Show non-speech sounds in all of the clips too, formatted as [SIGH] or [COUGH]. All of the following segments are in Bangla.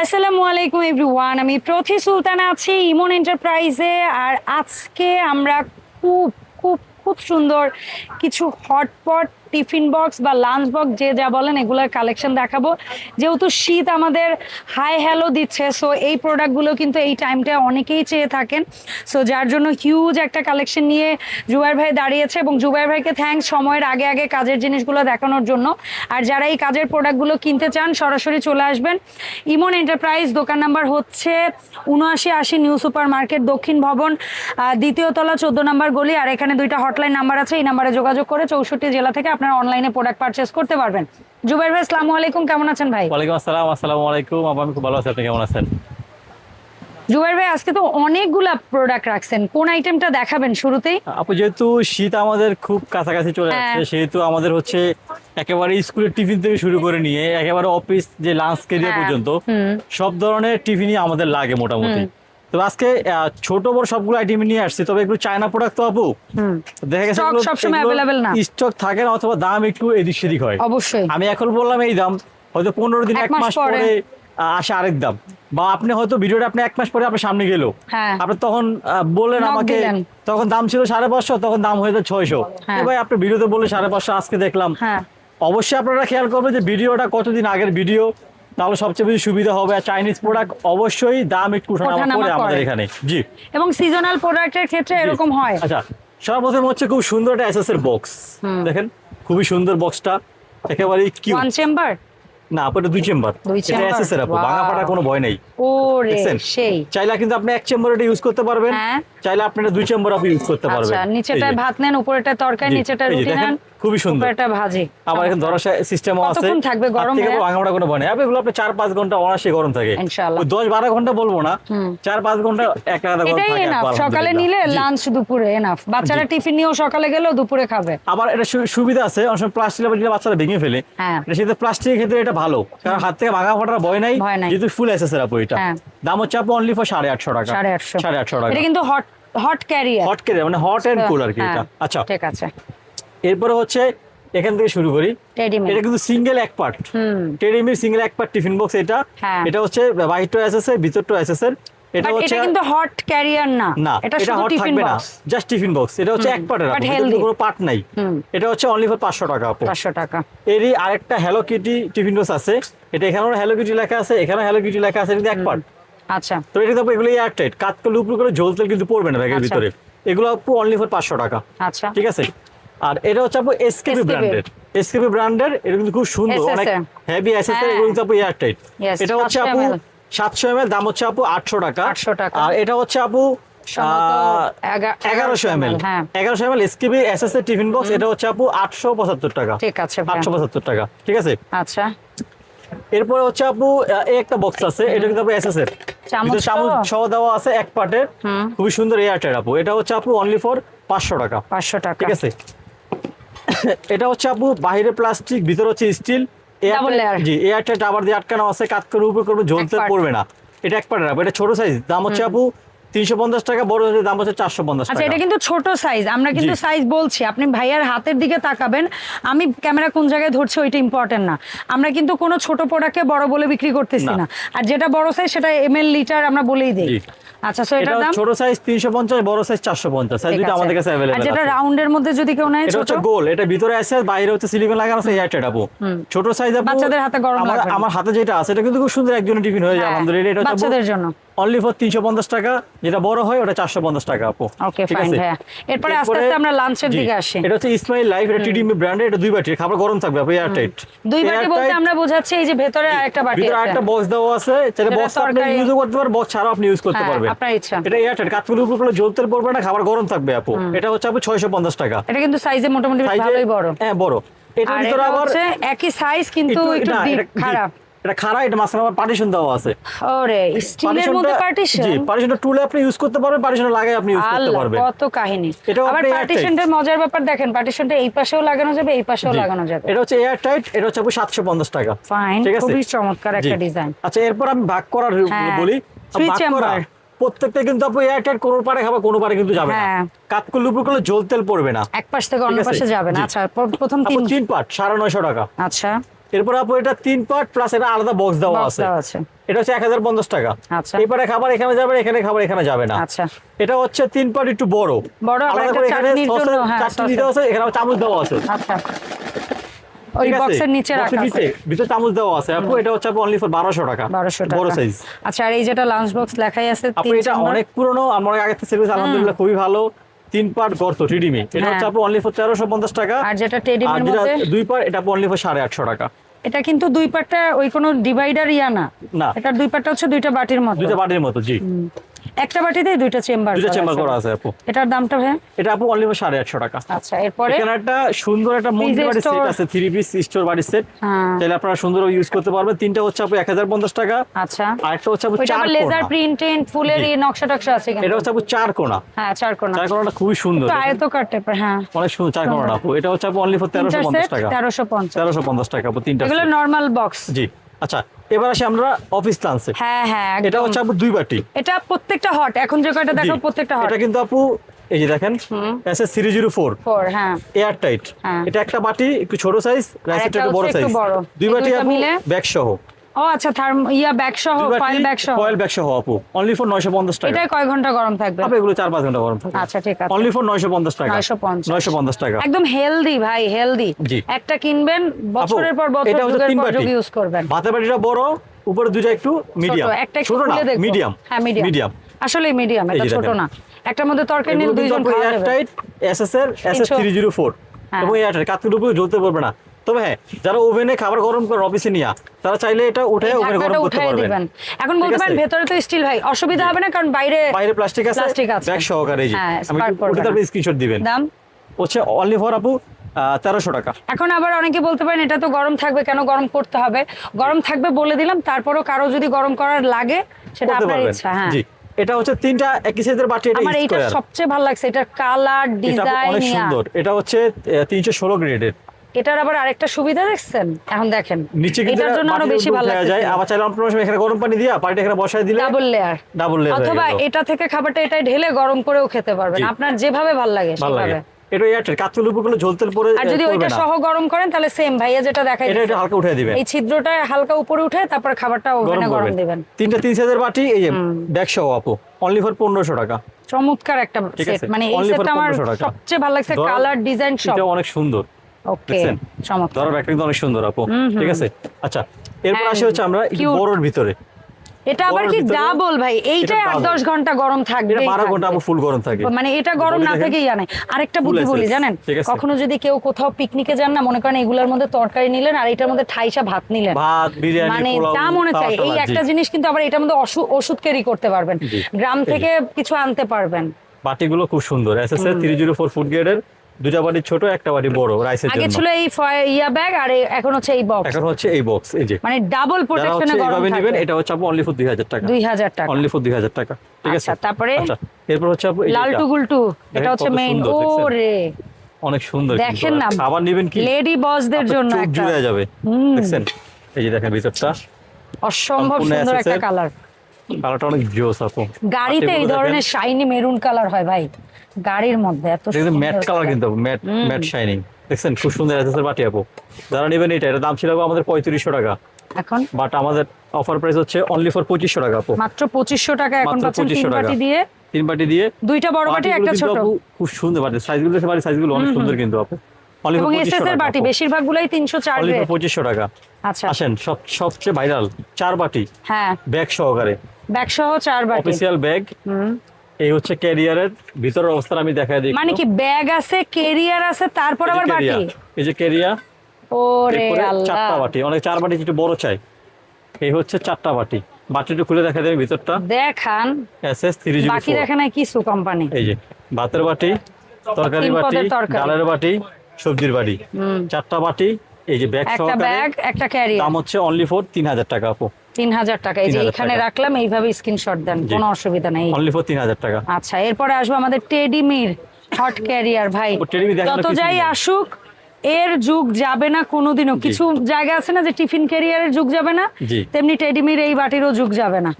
আসসালামু আলাইকুম এভরিওয়ান, আমি প্রথি সুলতান আছি ইমন এন্টারপ্রাইজে, আর আজকে আমরা খুব খুব খুব সুন্দর কিছু হটপট টিফিন বক্স বা লাঞ্চ বক্স, যে যা বলেন এগুলোর কালেকশন দেখাবো। যেহেতু শীত আমাদের হাই হ্যালো দিচ্ছে সো এই প্রোডাক্টগুলো কিন্তু এই টাইমটা অনেকেই চেয়ে থাকেন। সো যার জন্য হিউজ একটা কালেকশন নিয়ে জুবাইর ভাই দাঁড়িয়েছে এবং জুবাইর ভাইকে থ্যাঙ্কস সময়ের আগে আগে কাজের জিনিসগুলো দেখানোর জন্য। আর যারা এই কাজের প্রোডাক্টগুলো কিনতে চান, সরাসরি চলে আসবেন। ইমন এন্টারপ্রাইজ দোকান নাম্বার হচ্ছে উনআশি আশি নিউ সুপার মার্কেট দক্ষিণ ভবন দ্বিতীয় তলা চোদ্দ নম্বর গলি। আর এখানে দুইটা হটলাইন নাম্বার আছে, এই নাম্বারে যোগাযোগ করে চৌষট্টি জেলা থেকে আপনারা অনলাইনে প্রোডাক্ট পারচেস করতে পারবেন। জুবাইর ভাই আসসালামু আলাইকুম কেমন আছেন ভাই? ওয়ালাইকুম আসসালাম আসসালামু আলাইকুম। আমি খুব ভালো আছি আপনি কেমন আছেন? জুবাইর ভাই আজকে তো অনেকগুলা প্রোডাক্ট রাখছেন। কোন আইটেমটা দেখাবেন শুরুতেই? আপু যেহেতু শীত আমাদের খুব কাছাকাছি চলে হ্যাঁ। আসছে সেহেতু আমাদের হচ্ছে একেবারে স্কুলের টিফিন থেকে শুরু করে নিয়ে একেবারে অফিস যে লাঞ্চ কেরিয়ার হ্যাঁ, পর্যন্ত সব ধরনের টিফিনই আমাদের লাগে মোটামুটি। তো আজকে ছোট বড় সবগুলো আইটেম নিয়ে আসছি। তবে একটু চায়না প্রোডাক্ট তো আপু। দেখা গেছে না। স্টক থাকে না অথবা দাম একটু এদিক সেদিক হয়। অবশ্যই। আমি এখন বললাম এই দাম। হয়তো পনেরো দিন এক মাস পরে। আসে আরেক দাম। বা আপনি হয়তো ভিডিওটা আপনি এক মাস পরে আপনার সামনে গেল। হ্যাঁ। আপনি তখন বললেন আমাকে তখন দাম ছিল সাড়ে পাঁচশো তখন দাম হয়ে যায় ছয়শো। হ্যাঁ। ভাই আপনি ভিডিওতে বললে সাড়ে পাঁচশো আজকে দেখলাম। হ্যাঁ। অবশ্যই আপনারা খেয়াল করবেন যে ভিডিওটা কতদিন আগের ভিডিও। তাহলে সবচেয়ে বেশি সুবিধা হবে আর চাইনিজ প্রোডাক্ট অবশ্যই দাম একটু ওঠানামা করে আমাদের এখানে। জি। এবং সিজনাল প্রোডাক্টের ক্ষেত্রে এরকম হয়। আচ্ছা সর্বপ্রথম হচ্ছে খুব সুন্দর একটা এসএস এর বক্স দেখেন খুবই সুন্দর বক্সটা একেবারে কিউ ওয়ান চেম্বার না আপু এটা দুই চেম্বার এটা এসএস এর আপু. ভাঙা ফাটা কোনো ভয় নেই। ও রে দেখছেন? সেই। চাইলে কিন্তু আপনি এক চেম্বার এটা ইউজ করতে পারবেন। হ্যাঁ। চাইলে আপনি দুই চেম্বার আপনি ইউজ করতে পারবেন। আচ্ছা নিচেটায় ভাত নেন উপরেটা তরকারি নিচেটা রুটি নেন। খুবই সুন্দর। একটা ভাজি। আবার এখানে ধরার সিস্টেমও আছে। কতক্ষণ থাকবে গরম থেকে হয়ে? কোনো নেই আপনি এগুলো আপনি চার পাঁচ ঘণ্টা অনায়াসে গরম থাকে। ইনশাআল্লাহ। ওই দশ বারো ঘণ্টা বলব না। চার পাঁচ ঘণ্টা এক আধা গরম এটাই থাকে এনাফ সকালে নিলে লাঞ্চ দুপুরে এনাফ বাচ্চারা টিফিন নিয়েও সকালে গেলেও দুপুরে খাবে। আবার এটা সুবিধা আছে। অনেক সময় প্লাস্টিক দিলে বাচ্চারা ভেঙে ফেলে। হ্যাঁ। এটা সেক্ষেত্রে প্লাস্টিকের ক্ষেত্রে এটা ভালো। কারণ হাত থেকে ভাঙা ফাটার ভয় নাই। যেহেতু ফুল এসেছে আপু এটা হ্যাঁ। দাম হচ্ছে আপু অনলি ফর সাড়ে আটশো টাকা। সাড়ে আটশো। সাড়ে আটশো টাকা। এটা কিন্তু হট হট ক্যারিয়ার হট কেটে মানে হট এন্ড কুল আর কি এটা। আচ্ছা। ঠিক আছে। এরপরে হচ্ছে এখান থেকে শুরু করি। এটা কিন্তু সিঙ্গেল এক পার্ট হুম। টেরিমির সিঙ্গেল এক পার্ট টিফিন বক্স এটা। হ্যাঁ। এটা হচ্ছে বাহিরটা এসএস এর ভিতরটা এসএস এর। এটা হচ্ছে কিন্তু হট ক্যারিয়ার না। না এটা হট থাকবে না। জাস্ট টিফিন বক্স এটা হচ্ছে এক পার্টের. কোনো পার্ট নাই। এটা হচ্ছে অনলি ফর পাঁচশো টাকা আপু। 500 টাকা। এরই আরেকটা হ্যালো কিটি টিফিন বক্স আছে। এটা এখানেও হ্যালো কিটি লেখা আছে এখানেও হ্যালো কিটি লেখা আছে কিন্তু এক পার্ট আচ্ছা। তো এটা কিন্তু এগুলো এয়ার টাইট কাত করলে উপরে করে ঝোল তেল কিন্তু পড়বে না ব্যাগের আচ্ছা। ভিতরে। এগুলো আপু অনলি ফর পাঁচশো টাকা। আচ্ছা। ঠিক আছে? আর এটা হচ্ছে আপু এসকেপি SKP ব্র্যান্ডের এসকেপি ব্র্যান্ডের এটা কিন্তু খুব সুন্দর অনেক হেভি এসএস এর হ্যাঁ। এগুলো কিন্তু আপু এয়ার টাইট এটা হচ্ছে 700 আপু ml সাতশো এম দাম হচ্ছে আপু আটশো টাকা। 800 টাকা। আর এটা হচ্ছে আপু হ্যাঁ। এসকেপি টিফিন বক্স এটা হচ্ছে আপু আটশো পঁচাত্তর টাকা। ঠিক আছে পঁচাত্তর টাকা ঠিক আছে? আচ্ছা। এরপরে হচ্ছে আপু একটা বক্স আছে এটা কিন্তু আপু এসএস চামচ ভিতরে চামচ তো? সহ দেওয়া আছে এক খুবই সুন্দর এয়ারটেল আপু। এটা হচ্ছে আপু অনলি ফর পাঁচশো টাকা। 500 টাকা। ঠিক আছে? [COUGHS] এটা হচ্ছে আপু বাইরে প্লাস্টিক ভিতরে হচ্ছে স্টিল. জি এয়ারটেল টাবার দিয়ে আটকানো আছে কাত করে উপরে করবে জ্বলতে পড়বে না। এটা এক পার্টের এটা ছোট সাইজ দাম হচ্ছে আপু তিনশো পঞ্চাশ টাকা বড় সাইজের দাম হচ্ছে চারশো পঞ্চাশ আচ্ছা এটা কিন্তু ছোট সাইজ আমরা কিন্তু সাইজ বলছি। আপনি ভাইয়ার হাতের দিকে তাকাবেন। আমি ক্যামেরা কোন জায়গায় ধরছি ওইটা ইম্পর্টেন্ট না। আমরা কিন্তু কোনো ছোট প্রোডাক্টকে বড় বলে বিক্রি করতেছি না। আর যেটা বড় সাইজ সেটা এম এল লিটার আমরা বলেই দিই। আচ্ছা সো এটা এটার দাম? ছোট সাইজ তিনশো পঞ্চাশ বড় সাইজ চারশো পঞ্চাশ। সাইজ দুটো আমাদের কাছে আর অ্যাভেলেবেল যেটা রাউন্ডের মধ্যে যদি কেউ নেয় এটা হচ্ছে গোল। এটা ভিতরে আছে বাইরে হচ্ছে সিলিকন লাগানো আছে এয়ারটেল আপু। ছোট সাইজ আপু বাচ্চাদের হাতে গরম আমার লাগবে আমার হাতে যেটা আছে এটা কিন্তু খুব সুন্দর একজনের টিফিন হয়ে যায় হ্যাঁ, আলহামদুলিল্লাহ। এটা বাচ্চাদের জন্য। অনলি ফর তিনশো পঞ্চাশ টাকা যেটা বড় হয় ওটা চারশো পঞ্চাশ টাকা আপু। Okay fine? ভাইয়া। এরপরে আস্তে আস্তে আমরা লাঞ্চের দিকে আসি। এটা হচ্ছে ইসমাইল লাইফ এটা টিডিএম ব্র্যান্ডের এটা দুই বাটির খাবার গরম থাকবে আপু এয়ারটাইট দুই বাটি বলতে আমরা বোঝাচ্ছি এই যে ভেতরে আরেকটা বাটি ভিতরে আরেকটা বক্স দেওয়া আছে যেটা বক্স আপনি ইউজ করতে পারবেন বক্স ছাড়াও আপনি ইউজ করতে হ্যাঁ, পারবেন। আপনার ইচ্ছা। এটা এয়ারটাইট কাঠগুলো উপর করে জ্বলতে পড়বে না খাবার গরম থাকবে আপু। এটা হচ্ছে আপু ছয়শো পঞ্চাশ টাকা। এটা কিন্তু সাইজে মোটামুটি ভালোই বড়। হ্যাঁ বড়। এটার ভিতরে আবার একই সাইজ কিন্তু একটু খারাপ। এটা খারাপ এটা মাঝখানে আবার পার্টিশন দেওয়া আছে। ওরে স্টিলের মধ্যে পার্টিশন জি পার্টিশনটা টুলে আপনি ইউজ করতে পারবেন পার্টিশন লাগাই আপনি ইউজ করতে পারবেন। কত কাহিনী। এটাও আবার পার্টিশনটার মজার ব্যাপার দেখেন পার্টিশনটা এই পাশেও লাগানো যাবে এই পাশেও লাগানো যাবে। এটা হচ্ছে এয়ার টাইট এটা হচ্ছে আপু সাতশো পঞ্চাশ টাকা। ফাইন খুবই চমৎকার একটা ডিজাইন আচ্ছা এরপর আমি ভাগ করার হ্যাঁ, বলি। ভাগ। প্রত্যেকটা কিন্তু আপু এয়ার টাইট কোনো পারে কোনো পারে কিন্তু যাবে না। হ্যাঁ। কাত করলে উপর করলে জল তেল পড়বে না। এক পাশ থেকে অন্য পাশে যাবে না। আচ্ছা প্রথম তিন। সাড়ে নয়শো টাকা। আচ্ছা। এরপর আপু এটা তিন পার্ট প্লাস এটা আলাদা বক্স দেওয়া আছে। এটা হচ্ছে এক হাজার পঞ্চাশ টাকা। আচ্ছা। এবারে খাবার এখানে যাবে এখানে খাবার এখানে যাবে না। আচ্ছা। এটা হচ্ছে তিন পার্ট একটু বড়। বড়, আলাদা করে এখানে হ্যাঁ, চাটনি। দিতে আছে এখানে চামচ দেওয়া আছে। আচ্ছা। ওই বক্সের নিচে রাখা আছে। ভিতরে চামচ দেওয়া আছে। আপু এটা হচ্ছে অনলি ফর টাকা বারোশো টাকা। বড় সাইজ আচ্ছা আর এই যেটা লাঞ্চ বক্স লেখাই আছে আপু এটা অনেক পুরনো আমার আগে থেকে সার্ভিস আলহামদুলিল্লাহ খুবই ভালো। তিন পার্ট গর্ত টিডিমি এটা হচ্ছে হ্যাঁ। আপু অনলি ফর টাকা। আর যেটা আর টেডিমের মধ্যে? দুই পার্ট এটা অনলি ফর সাড়ে আটশো টাকা। এটা কিন্তু দুই পাটটা ওই কোনো ডিভাইডার ইয়া না। এটা দুই পাটটা হচ্ছে দুইটা বাটির মতো। দুইটা বাটির মতো জি। একটা বাটিতে দুইটা চেম্বার দুইটা চেম্বার করা আছে আপু। এটার দামটা ভাই এটা আপু অনলি ফর সাড়ে আটশো টাকা। আচ্ছা এরপরে? এখানে একটা সুন্দর একটা মন্দির বাড়ির সেট আছে থ্রি পিস স্টোর বাড়ির সেট হ্যাঁ। তাহলে আপনারা সুন্দর ইউজ করতে পারবেন। তিনটা হচ্ছে আপু এক হাজার পঞ্চাশ টাকা। আচ্ছা। আর একটা হচ্ছে আপু চার লেজার প্রিন্টেড ফুলের এই নকশা টকশা আছে এটা হচ্ছে আপু চার কোনা। হ্যাঁ চার কোনা। চার কোনাটা খুবই সুন্দর। তো আয়তকার টাইপের হ্যাঁ। অনেক সুন্দর চার কোনাটা আপু। এটা হচ্ছে আপু অনলি ফর তেরোশো তিনটা পঞ্চাশ সেট টাকা। তেরোশো পঞ্চাশ। তেরোশো পঞ্চাশ টাকা আপু তিনটা এগুলো। নর্মাল বক্স জি। আচ্ছা এবার আসি আমরা অফিস লাঞ্চে হ্যাঁ হ্যাঁ এটা হচ্ছে আপু দুই বাটি। এটা প্রত্যেকটা হট এখন যে কয়টা দেখো প্রত্যেকটা হট এটা কিন্তু আপু এই যে দেখেন S S three zero four হ্যাঁ। এয়ার টাইট হ্যাঁ। এটা একটা বাটি একটু ছোট সাইজ রাইসের একটু বড় সাইজ দুই বাটি আপু ব্যাগ সহ। ও আচ্ছা থার্ম ইয়া ব্যাগ সহ ফাইল ব্যাগ সহ? ফয়েল ব্যাগ সহ আপু অনলি ফর নয়শো পঞ্চাশ টাকা। এটাই কয় ঘণ্টা গরম থাকবে? আপু এগুলো চার পাঁচ ঘণ্টা গরম থাকে আচ্ছা ঠিক আছে। অনলি ফর নয়শো পঞ্চাশ টাকা। 950 নয়শো পঞ্চাশ টাকা। একদম হেলদি ভাই হেলদি একটা কিনবেন বছরের পর বছর এটা হচ্ছে তিন বাটি। ইউজ করবেন। ভাতের বাটিটা বড় উপরে দুইটা একটু মিডিয়াম একটা ছোট না। মিডিয়াম হ্যাঁ মিডিয়াম মিডিয়াম আসলে মিডিয়াম এটা ছোট না। একটার মধ্যে তরকারি কিন্তু দুইজন খাওয়া যাবে। এসএস এর এসএস তিনশো- থ্রি জিরো ফোর হ্যাঁ। এবং এয়ার টাইট কাতুর উপরে জ্বলতে পারবে না। তবে হ্যাঁ যারা ওভেনে খাবার গরম করে অফিসে নিয়ে। তারা চাইলে এটা উঠে ওভেনে গরম করতে পারবেন। এখন বলতে পারেন ভেতরে তো স্টিল ভাই। অসুবিধা হবে না কারণ বাইরে বাইরে প্লাস্টিক আছে Plastic আছে। ব্যাগ সহকারে যে হ্যাঁ, আমি উঠে না। স্ক্রিনশট দিবেন। দাম? হচ্ছে অনলি ফর আপু তেরোশো টাকা। এখন আবার অনেকে বলতে পারেন এটা তো গরম থাকবে কেন গরম করতে হবে? গরম থাকবে বলে দিলাম তারপরও কারও যদি গরম করার লাগে সেটা আপনার ইচ্ছা হ্যাঁ। জি। এটা হচ্ছে তিনটা একই সাইজের বাটি এটা আমার স্কয়ার সবচেয়ে ভালো লাগছে এটার কালার এটা ডিজাইন অনেক সুন্দর। এটা হচ্ছে তিনশো ষোলো গ্রেডের এটার আবার আরেকটা সুবিধা দেখছেন? এখন দেখেন। নিচে এটার জন্য আরও বেশি ভালো যায়। আবার চাইলে এখানে গরম পানি দিয়া পানিটা এখানে বসায় দিলে ডাবল লেয়ার ডাবল লেয়ার অথবা এটা থেকে খাবারটা এটাই ঢেলে গরম করেও খেতে পারবেন। আপনার যেভাবে ভালো লাগে সেভাবে। এটা এয়ারটেল কাঁচুর উপরগুলো ঝোলতেল পরে আর যদি ওইটা সহ গরম করেন তাহলে সেম ভাইয়া যেটা দেখাই এটা এটা হালকা দিবেন। এই ছিদ্রটা হালকা উপরে উঠে তারপর খাবারটা ওভেনে গরম দিবেন। তিনটা তিন সাইজের বাটি এই যে ব্যাগ সহ আপু। অনলি ফর টাকা। চমৎকার একটা সেট মানে এই সেটটা আমার সবচেয়ে ভালো লাগছে। কালার ডিজাইন সব। এটা অনেক সুন্দর। ওকে চমৎকার। ধরো ব্যাগটা কিন্তু অনেক সুন্দর আপু। ঠিক আছে? আচ্ছা এরপর আসি হচ্ছে আমরা বড়র ভিতরে। এটা আবার কি ডাবল ভাই? এইটাই এটা আট ঘণ্টা গরম থাকবে এটা বারো ঘণ্টা আপু ফুল গরম থাকে। মানে এটা গরম না থেকেই জানে আরেকটা বুদ্ধি বলি জানেন? কখনো যদি কেউ কোথাও পিকনিকে যান না মনে করেন এগুলোর মধ্যে তরকারি নিলেন আর এটার মধ্যে ঠাইসা ভাত নিলেন। ভাত বিরিয়ানি মানে যা মনে চাই এই একটা জিনিস কিন্তু আবার এটার মধ্যে ওষুধ ক্যারি করতে পারবেন। গ্রাম থেকে কিছু আনতে পারবেন। বাটিগুলো খুব সুন্দর। এসএস এর থ্রি জিরো ফোর ফুড গ্রেডের দুটা বাটি ছোট একটা বাটি বড় রাইসের জন্য আগে ছিল এই ইয়া ব্যাগ আর এখন হচ্ছে এই বক্স এখন হচ্ছে এই বক্স এই যে। মানে ডাবল প্রোটেকশনে গরম এইভাবে নেবেন থাকবে এটা হচ্ছে আপু অনলি ফর দুই হাজার টাকা। দুই হাজার টাকা। অনলি ফর দুই হাজার টাকা। ঠিক আছে? আচ্ছা, তারপরে? আচ্ছা এরপর হচ্ছে আপু এই লালটু গুলটু এটা হচ্ছে মেইন সুন্দর, ও দেখছেন? রে অনেক সুন্দর দেখেন না আবার নেবেন কি? লেডি বসদের জন্য একটা। জুড়ে যাবে। হুম। দেখছেন? এই যে দেখেন ভিতরটা। অসম্ভব সুন্দর একটা কালার কালারটা অনেক জোস আপু। গাড়িতে এই ধরনের শাইনি মেরুন কালার হয় ভাই। গাড়ির মধ্যে এত দেখেন ম্যাট কালার কিন্তু ম্যাট ম্যাট শাইনিং দেখছেন? খুব সুন্দর এসএসের বাটি আপু। যারা নেবেন এটা এটা দাম ছিল আমাদের পঁয়ত্রিশশো টাকা। এখন? বাট আমাদের অফার প্রাইস হচ্ছে অনলি ফর পঁচিশশো টাকা আপু। মাত্র পঁচিশশো টাকা এখন পাচ্ছেন তিন 2500 বাটি দিয়ে। তিন বাটি দিয়ে দুইটা বড় বাটি একটা ছোট। খুব সুন্দর বাটি। সাইজগুলো বাড়ি সাইজগুলো অনেক সুন্দর কিন্তু আপু। অনলি এবং ফর এস পঁচিশশো এর টাকা বাটি বেশিরভাগ গুলাই তিনশো চার অনলি ফর গ্রেড। পঁচিশশো টাকা। আচ্ছা। আসেন সব সবচেয়ে ভাইরাল চার বাটি। হ্যাঁ। ব্যাগ সহকারে। ব্যাগ সহ চার বাটি। Official bag. এই হচ্ছে ক্যারিয়ারের ভিতরের অবস্থা আমি দেখাই দিই মানে কি ব্যাগ আছে কেরিয়ার আছে তারপর আবার বাটি? এই যে ক্যারিয়া ওরে আল্লাহ। চারটা বাটি অনেক চার বাটি একটু বড় চাই। এই হচ্ছে চারটা বাটি। বাটি একটু খুলে দেখা দেবে ভিতরটা। দেখান। এস এস থ্রি বাকি দেখে নাই কিছু কোম্পানি। এই যে ভাতের বাটি তরকারি বাটি ডালের বাটি সবজির বাটি। চারটা বাটি এই যে ব্যাগ একটা ব্যাগ একটা ক্যারিয়ার। দাম হচ্ছে অনলি ফর তিন হাজার টাকা আপু। তিন হাজার টাকা। এই যে এখানে রাখলাম এইভাবে স্ক্রিনশট দেন কোনো অসুবিধা নেই। অনলি ফর তিন হাজার টাকা। আচ্ছা এরপরে আসব আমাদের টেডিমির হট ক্যারিয়ার ভাই। যত যাই আসুক এর যুগ যাবে না কোনোদিনও। কিছু জায়গা আছে না যে টিফিন ক্যারিয়ারের যুগ যাবে না? তেমনি টেডিমির এই বাটিরও যুগ যাবে না।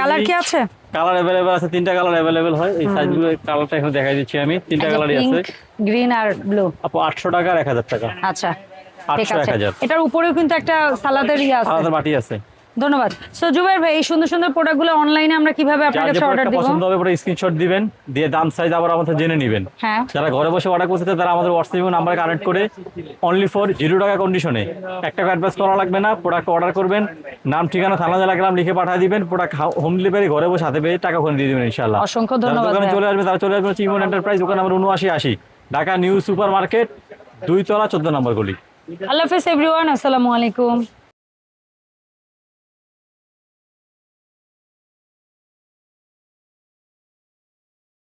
কালার কি আছে? কালার অ্যাভেলেবেল আছে তিনটা কালার অ্যাভেলেবেল হয়। এই সাইজগুলো কালারটা এখানে দেখাই দিচ্ছি আমি। তিনটা কালারই আছে। গ্রিন আর ব্লু আপু আটশো টাকা আর এক হাজার টাকা। আচ্ছা এটার উপরেও কিন্তু একটা সালাদের ইয়ে আছে। আলাদা বাটি আছে। ধন্যবাদ। সো জুবের ভাই এই সুন্দর সুন্দর প্রোডাক্টগুলো অনলাইনে আমরা কীভাবে আপনার কাছে অর্ডার দিব? পছন্দ হবে পুরো স্ক্রিনশট দিবেন দিয়ে দাম সাইজ আবার আমাদের জেনে নেবেন। হ্যাঁ। যারা ঘরে বসে অর্ডার করতে তারা আমাদের হোয়াটসঅ্যাপ নাম্বারে কানেক্ট করে অনলি ফর জিরো টাকা কন্ডিশনে এক টাকা অ্যাডভান্স করা লাগবে না প্রোডাক্ট অর্ডার করবেন নাম ঠিকানা থানা জেলা গ্রাম লিখে পাঠিয়ে দিবেন প্রোডাক্ট হোম ডেলিভারি ঘরে বসে হাতে পেয়ে টাকা ওখানে দিয়ে দিবেন ইনশাল্লাহ অসংখ্য ধন্যবাদ দোকানে চলে আসবে তারা চলে আসবে চিমন এন্টারপ্রাইজ দোকান নম্বর উনআশি আশি। ঢাকা নিউ সুপার মার্কেট দুই তলা চোদ্দ নম্বর গলি। আল্লাহ হাফেজ এভরিওয়ান আসসালামু আলাইকুম।